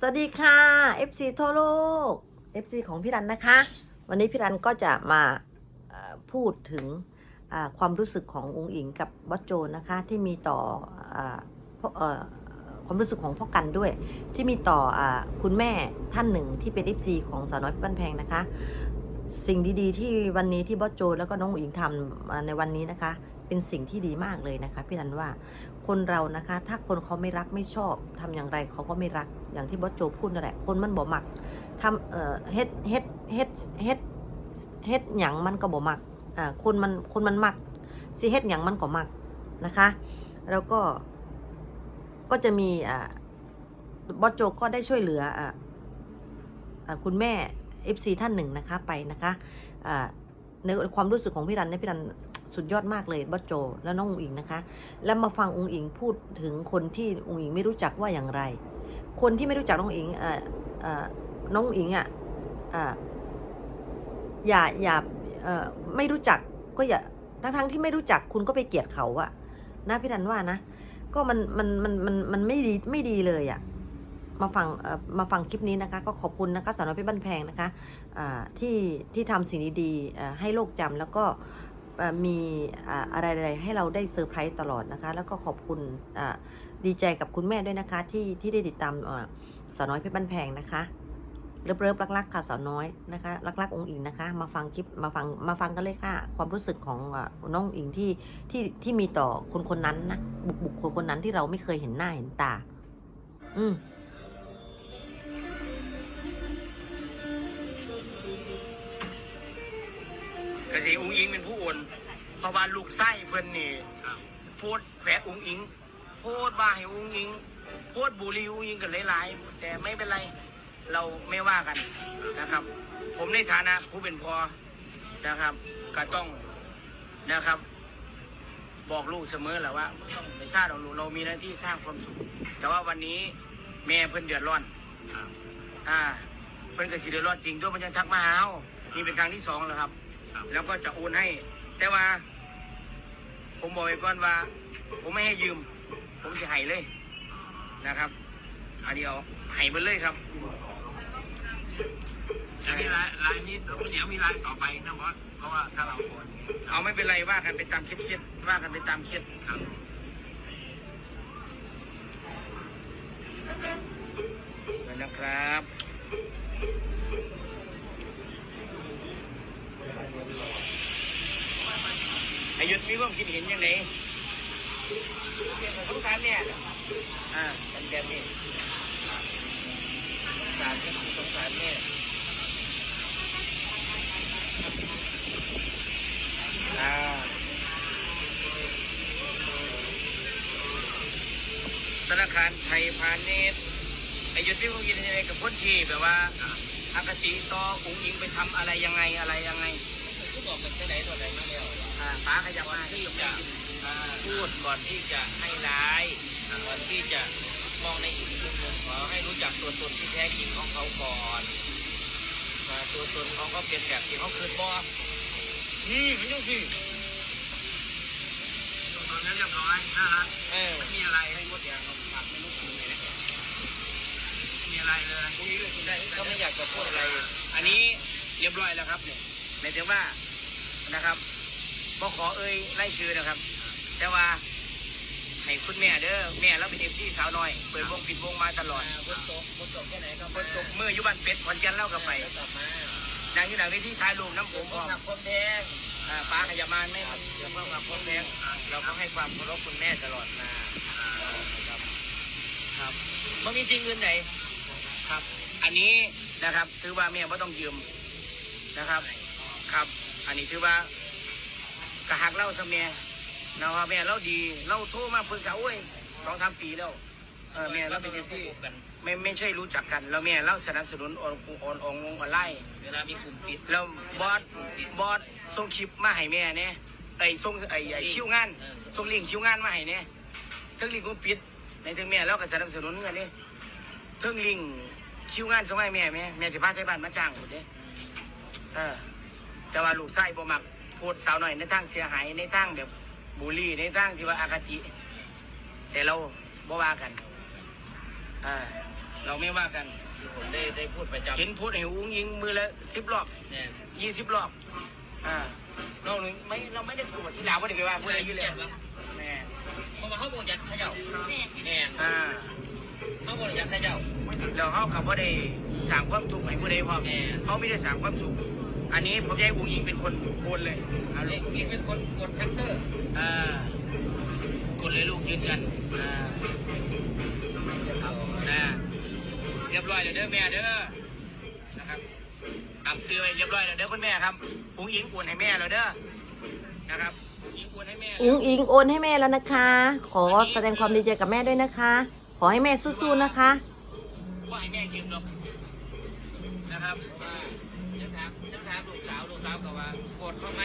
สวัสดีค่ะ FC ทั่วโลก FC ของพี่รันนะคะ วันนี้พี่รันก็จะมาพูดถึงความรู้สึกขององค์อิงกับบอสโจนะคะที่มีต่ออความรู้สึกของพ่อกันด้วย ที่มีต่ออคุณแม่ท่านหนึ่งที่เป็น FC ของสาวน้อยบ้านแพงนะคะ สิ่งดีๆ ที่วันนี้ที่บอสโจ แล้วก็น้องอุ๋งอิงทำในวันนี้นะคะ เป็นสิ่งที่ดีมากเลยนะคะ พี่รันว่าคนเรานะคะ ถ้าคนเขาไม่รักไม่ชอบทำอย่างไรเขาก็ไม่รักอย่างที่บอสโจพูดนั่นแหละคนมันบ่มักทำเอ่อเฮ็ดเฮ็ดเฮ็ดเฮ็ดเฮ็ดหยังมันก็บ่มักอ่าคนมันคนมันมักสิเฮ็ดหยังมันก็มักนะคะ แล้วก็ก็จะมีอ่าบอสโจก็ได้ช่วยเหลืออ่าอ่าคุณแม่ FC ท่านหนึ่งนะคะไปนะคะอ่าในความรู้สึกของพี่รันเนี่ยพี่รัน สุดยอดมากเลยบอสโจ แล้วน้องอุ๋งอิงนะคะ แล้วมาฟังองอิงพูดถึงคนที่องอิงไม่รู้จักว่าอย่างไร คนที่ไม่รู้จักน้องอิงเอ่อเอ่อน้องอิงอะอ่าอย่าอย่าเอ่อไม่รู้จักก็อย่าทั้งทั้งที่ไม่รู้จักคุณก็ไปเกลียดเขาอะนะพี่รันว่านะ ก็มันมันมันมันมันไม่ดีไม่ดีเลยอะมาฟังมาฟังคลิปนี้นะคะ ก็ขอบคุณนะคะสาวน้อยพชรบ้านแพงนะคะที่ที่ทำสิ่งดีๆให้โลกจำแล้วก็ มีอะไรๆให้เราได้เซอร์ไพรส์ตลอดนะคะ แล้วก็ขอบคุณดีใจกับคุณแม่ด้วยนะคะที่ที่ได้ติดตามสาวน้อยเพชรบ้านแพงนะคะเริบๆรักๆค่ะสาวน้อยนะคะรักๆองค์อิงนะคะ มาฟังคลิปมาฟังมาฟังกันเลยค่ะ ความรู้สึกของน้องอิงที่ที่ที่มีต่อคนคนนั้นนะบุคบุคคลคนนั้นที่เราไม่เคยเห็นหน้าเห็นตา อืม กสิอุ้งอิงเป็นผู้โอนเพราะว่าลูกไส้เพิ่นนี่โพดแผลอุ้งอิงโพดว่าให้อุ้งอิงโพดบุรีอุ้งอิงกันหลายๆแต่ไม่เป็นไรเราไม่ว่ากันนะครับ ผมในฐานะผู้เป็นพ่อนะครับ ก็ต้องนะครับ บอกลูกเสมอแหละว่าไม่ต้องไปสร้างเราลูกเรามีหน้าที่สร้างความสุข แต่ว่าวันนี้แม่เพิ่นเดือดร้อนอ่าเพิ่นก็สิเดือดร้อนจริงด้วยมันยังทักมาหาเอานี่เป็นครั้งที่สองแล้วครับ แล้วก็จะโอนให้ แต่ว่า ผมบอกไว้ก่อนว่า ผมไม่ให้ยืม ผมจะให้เลยนะครับ อันเดียวให้ไปเลยครับจะมีรายรายนี้เดี๋ยวมีรายต่อไปนะบอสเพราะว่าถ้าเราโอนเอาไม่เป็นไรว่ากันไปตามเคล็ดๆว่ากันไปตามเคล็ดครับนะครับ อายุมีความคิดเห็นยังไงสงสารเนี่ยอ่าเป็นแบบนี้สงสารสงสารเนี่ยอ่าธนาคารไทยพาณิชย์อายุทธมีความคินยังไงกับคนที่แบบว่าอากติต่ออุ้งอิงไปทำอะไรยังไงอะไรยังไง ผู้บอกเป็นที่ไหนตัวไหนมาแล้วอ่าป้าขยับมาที่จะพูดก่อนที่จะให้ร้ายก่อนที่จะมองในอีกมุมหนึ่งขอให้รู้จักตัวตนที่แท้จริงของเขาก่อนว่าตัวตนเขาก็เป็นแบบที่เขาคืนบอนี่มันยังสิตอนนั้นเรียบร้อยน่ารักเออไม่มีอะไรให้มดแดงเราฝากไม่รู้กินเลยนะไม่มีอะไรเลยคุยเรื่องคุณได้เขาไม่อยากจะพูดอะไร อันนี้เรียบร้อยแล้วครับเนี่ยหมายถึงว่า นะครับก็ขอเอ่ยไล่ชื่อนะครับ แต่ว่าให้คุณแม่เด้อแม่เราเป็นเอฟซีสาวน้อยเปิดวงปิดวงมาตลอดบนโต๊ะบนโต๊ะแค่ไหนก็เปิดตกมืออยู่บ้านเป็ดขอนแก่นเล่ากับไปกลับมาดังอยู่ดังในที่ท้ายรูปน้ำผมพร้อมหักคนแดงอ่าป้าขยับมาไม่มันเรื่องความพร้อมแรงเราก็ให้ความเคารพคุณแม่ตลอดมาครับครับไม่มีสิ่งอื่นใดครับ อันนี้นะครับถือว่าแม่ไม่ต้องยืมนะครับ ครับ อันนี้ถือว่ากระหักเล่าสมัยนะว่าแม่เราดีเราโทรมาปรึกษาโอ้ยสองสามปีแล้วเออแม่เราเป็นเอฟซีกันไม่ไม่ใช่รู้จักกัน แล้วแม่เราสนับสนุนออนออนออนออนไลน์เวลามีกลุ่มปิดแล้วบอสบอสส่งคลิปมาให้แม่เนี่ยไอ้ส่งไอ้ไอ้คิวงานส่งลิงก์คิวงานมาให้เนี่ยทั้งลิงก์ก็ปิดในถึงแม่เราก็สนับสนุนเงินนี่ทั้งลิงก์คิวงานส่งให้แม่แม่แม่สิพาไทยบ้านมาจ้างหมดเด้เออ แต่ว่าลูกไส้บ่มักพูดสาวหน่อยในทางเสียหายในทางแบบบูลลี่ในทางที่ว่าอากติ แต่เราบ่ว่ากันอ่าเราไม่ว่ากันผมได้ได้พูดประจำเห็นพูดให้อุ้งอิงมือละสิบรอบเนี่ยยี่สิบรอบอ่าเราไม่เราไม่ได้พูดที่ลาวไม่ได้ไปว่าพูดอะไรอยู่แล้วแม่เพราะว่าเขาบอกอยากเขย่าแน่นอ่าเขาบอกอยากเขย่าเราเขาขับว่าได้สร้างความทุกข์ให้ผู้ใดพร้อมแม่เขาไม่ได้สร้างความสุข อันนี้ผมจะให้อุ้งอิงเป็นคนโอนเลยเอาเด็ลูกกนี่เป็นคนกดคัตเตอร์อ่ากดเลยลูกยืนยันอ่านะเรียบร้อยแล้วเด้อแม่เด้อนะครับตามซื้อไว้เรียบร้อยแล้วเด้อคุณแม่ครับอุ้งอิงโอนให้แม่แล้วเด้อนะครับอุ้งอิงโอนให้แม่แล้วอุ๋งอิงโอนให้แม่แล้วนะคะ ขอแสดงความดีใจกับแม่ด้วยนะคะ ขอให้แม่สู้ๆนะคะว่าให้แม่ยืมหรอก นะครับว่าจะถามจะถามลูกสาวลูกสาวกับว่าโกรธเขาไหม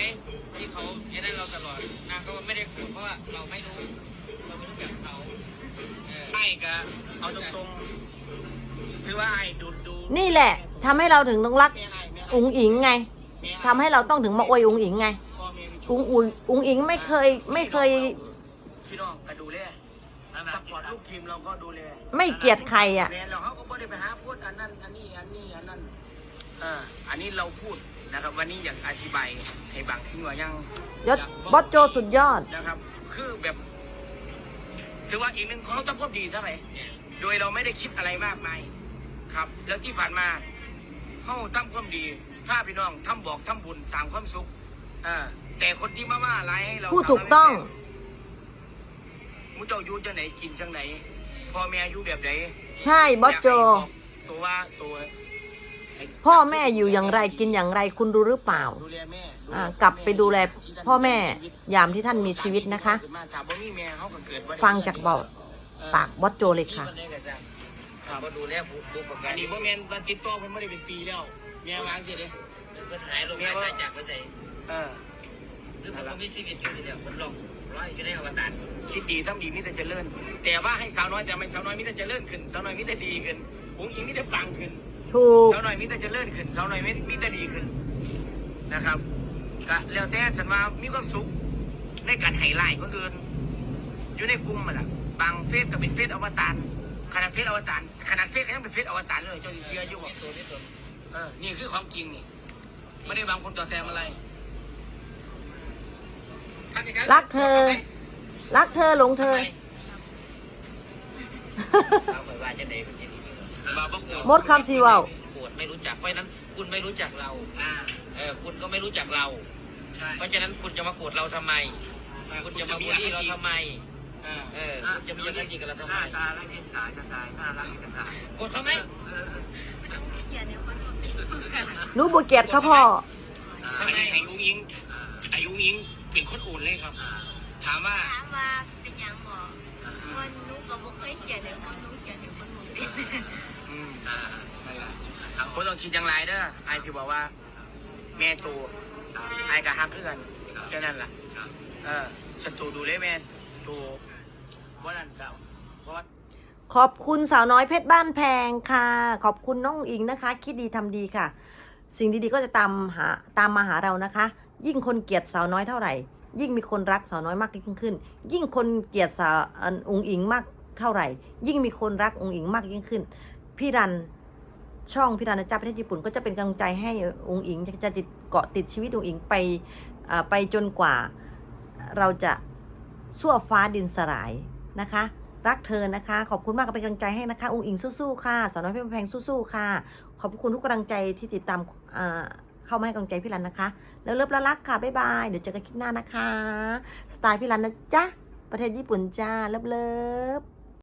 ที่เขาไอ้นั่นเราตลอดนางก็ว่าไม่ได้โกรธเพราะว่าเราไม่รู้เราไม่รู้จักเขาเออไอ้ก็เอาตรงๆถือว่าไอ้ดูดูนี่แหละทำให้เราถึงต้องรักแม่ไอ้แม่อุ๋งอิงไงแม่ทำให้เราต้องถึงมาอวยอุ๋งอิงไงพ่อแม่มีอุ๋งอุ๋งอุ๋งอิงไม่เคยไม่เคยพี่น้องก็ดูแลซัพพอร์ตลูกทีมเราก็ดูแลไม่เกลียดใครอะแม่เราเขาก็ไม่ได้ไปหาพูดอันนั้นอันนี้อันนี้ อันนั้นเอออันนี้เราพูดนะครับ วันนี้อยากอธิบายให้บางสิ่งว่ายังยศบอสโจสุดยอด นะครับ คือแบบ ถือว่าอีกหนึ่งเขาจะพูดดีใช่ไหมโดยเราไม่ได้คิดอะไรมากมายครับ แล้วที่ผ่านมาเขาทำความดีถ้าพี่น้องทำบอกทำบุญสร้างความสุขเออแต่คนที่มาว่าร้ายให้เราพูดถูกต้องมุเจ้าอยู่จังไหนกินจังไหนพ่อแม่อยู่แบบไหนใช่บอสโจอยากให้บอกตัวว่าตัวให้ พ่อแม่อยู่อย่างไรกินอย่างไรคุณรู้หรือเปล่าดูแลแม่ดูแลอ่ากลับไปดูแลพ่อแม่ยามที่ท่านมีชีวิตนะคะถามว่ามีแม่เขาก็เกิดบ่ได้ฟังจากเบาปากบอสโจเลยค่ะนี่มันได้กับซังก็ดูแลผู้ผู้ประกัอันนนี้พ่อแม่มาติดต่อเพิ่นไม่ได้เป็นปีแล้วแม่วางสิเด้เพิ่นหายลงหายตายจากไปใส่เออหรือผมก็มีชีวิตอยู่นี่เดียวผมลองร้อยอยู่ในอวสานคิดดีทำดีมิแต่เจะเลื่อนแต่ว่าให้สาวน้อยแต่ไม่สาวน้อยมิแต่เจะเลื่อนขึ้นสาวน้อยมิแต่ดีขึ้นผมอิงมิแต่ปังขึ้น ถูกสาวน้อยมิแต่เจะเลื่อนขึ้นสาวน้อยมิมิแต่ดีขึ้นนะครับก็แล้วแต่ฉันว่ามีความสุขในการไฮไลท์คนอื่นอยู่ในกลุ่มมันล่ะบางเฟซก็เป็นเฟซอวตารขนาดเฟซอวตารขนาดเฟซก็ยังเป็นเฟซอวตารเลยเจ้าสิเสียอยู่บ่นี่ตัวนี่ตัวเออนี่คือความจริงนี่ไม่ได้บางคนต่อแทนอะไรรักเธอ รักเธอหลงเธอสาวไปว่าจะเด็ก เป็นยังไงมาบอกมดคำสีว่าวปวดไม่รู้จักเพราะฉะนั้น คุณไม่รู้จักเราอ่าเออคุณก็ไม่รู้จักเรา ใช่เพราะฉะนั้นคุณจะมาโกรธเราทำไม คุณจะมาบูลลี่เราทำไม อ่าเออคุณจะมีอะไรกินกับเราทำหไมน้าตาและนิสัยจะตายน่ารักจะตายโกรธเขาไหมหนูบุเกียรติค่ะพ่อ ทำไมไอ้ยุงยิงไอ้ยุงยิงเป็นคนอุ่นเลยครับ ถามว่า ถามว่าเป็นหยังหมอวันหนูก็บ่เคยเขียนเลยเพราะหนูเขียนในคนหนูเป็นอื มอ่านั่นแหละคนต้องคิดอย่างไรเด้อไอ้ที่บอกว่า แม่ตัวไอ้กับฮักเพื่อนแค่นั้นแหละเออฉันตัวดูเลยแม่ตัวว่านั่นเก่าเพราะว่าขอบคุณสาวน้อยเพชรบ้านแพงค่ะ ขอบคุณน้องอิงนะคะ คิดดีทำดีค่ะ สิ่งดีๆก็จะตามหาตามมาหาเรานะคะ ยิ่งคนเกลียดสาวน้อยเท่าไหร่ ยิ่งมีคนรักสาวน้อยมากยิ่งขึ้น ยิ่งคนเกลียดสาวอันองค์อิงมากเท่าไหร่ ยิ่งมีคนรักองค์อิงมากยิ่งขึ้น พี่รันช่องพี่รันนะจ๊ะประเทศญี่ปุ่นก็จะเป็นกำลังใจให้องค์อิงจะติดเกาะติดชีวิตองค์อิงไปไปจนกว่าเราจะสั่วฟ้าดินสลายนะคะ รักเธอนะคะ ขอบคุณมากก็เป็นกำลังใจให้นะคะองค์อิงสู้ๆค่ะสาวน้อยเพชรบ้านแพงสู้ๆค่ะ ขอบคุณทุกกำลังใจที่ติดตามเข้ามาให้กำลังใจพี่รันนะคะ แล้วเลิฟแล้วรักค่ะบ๊ายบายเดี๋ยวเจอกันคลิปหน้านะคะ สไตล์พี่รันนะจ๊ะประเทศญี่ปุ่นจ้าเลิฟเลิฟ